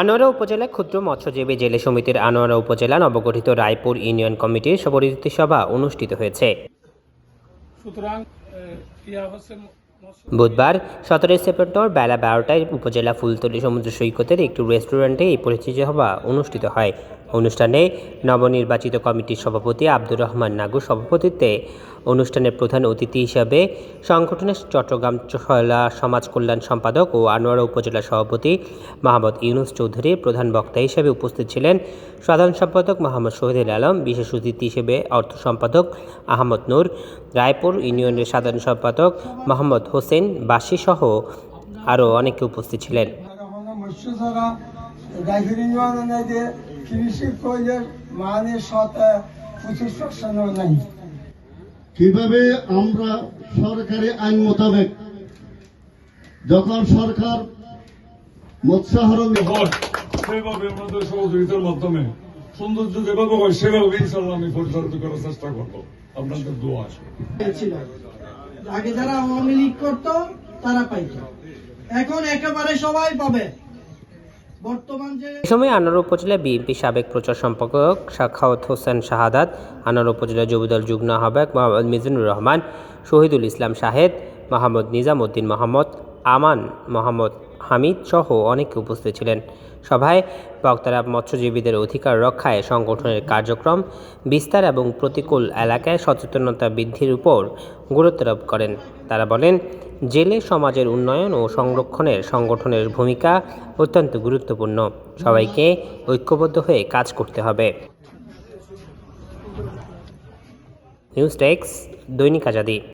আনোয়ারা উপজেলা ক্ষুদ্র মৎস্যজীবী জেলে সমিতির আনোয়ারা উপজেলা নবগঠিত রায়পুর ইউনিয়ন কমিটির সভাপতি সভা অনুষ্ঠিত হয়েছে। বুধবার সতেরোই সেপ্টেম্বর বেলা বারোটায় উপজেলা ফুলতলি সমুদ্র সৈকতের একটি রেস্টুরেন্টে এই পরিচিতি সভা অনুষ্ঠিত হয়। অনুষ্ঠানে নবনির্বাচিত কমিটির সভাপতি আব্দুর রহমান নাগু সভাপতিত্বে অনুষ্ঠানের প্রধান অতিথি হিসাবে সংগঠনের চট্টগ্রাম জেলা সমাজ কল্যাণ সম্পাদক ও আনোয়ারা উপজেলা সভাপতি মোহাম্মদ ইউনুস চৌধুরী প্রধান বক্তা হিসেবে উপস্থিত ছিলেন সাধারণ সম্পাদক মোহাম্মদ শহীদুল আলম, বিশেষ অতিথি হিসেবে অর্থ সম্পাদক আহমদ নূর, রায়পুর ইউনিয়নের সাধারণ সম্পাদক মোহাম্মদ হোসেন বাসি সহ আরও অনেকে উপস্থিত ছিলেন। কৃষি মানে প্রচুর নাই। কীভাবে আমরা সরকারি আইন মোতাবেক যখন সরকার মৎস্যাহরণ হয় সেভাবে আমাদের সহযোগিতার মাধ্যমে সৌন্দর্য যেভাবে হয় সেভাবে ইনশাল্লাহ আমি পরিচালিত করার চেষ্টা করব। আপনাদের দোয়া আসবে আগে যারা আওয়ামী লীগ করতো তারা পাইতো। এখন একেবারে সবাই পাবে। এ সময় আনোয়ার উপজেলা বিএনপি সাবেক প্রচার সম্পাদক সাখাওয়াত হোসেন শাহাদাত, আনোয়ার উপজেলা যুবদল যুগ্ম আহ্বায়ক মোহাম্মদ মিজানুর রহমান, শহীদুল ইসলাম শাহেদ, মোহাম্মদ নিজামুদ্দিন মোহাম্মদ, আমান মোহাম্মদ হামিদ সহ অনেকে উপস্থিত ছিলেন। সভায় বক্তারা মৎস্যজীবীদের অধিকার রক্ষায় সংগঠনের কার্যক্রম, বিস্তার এবং প্রতিকূল এলাকায় সচেতনতা বৃদ্ধির উপর গুরুত্বারোপ করেন। তারা বলেন জেলে সমাজের উন্নয়ন ও সংরক্ষণের সংগঠনের ভূমিকা অত্যন্ত গুরুত্বপূর্ণ। সবাইকে ঐক্যবদ্ধ হয়ে কাজ করতে হবে। নিউজ টেক্স দৈনিক আজাদি।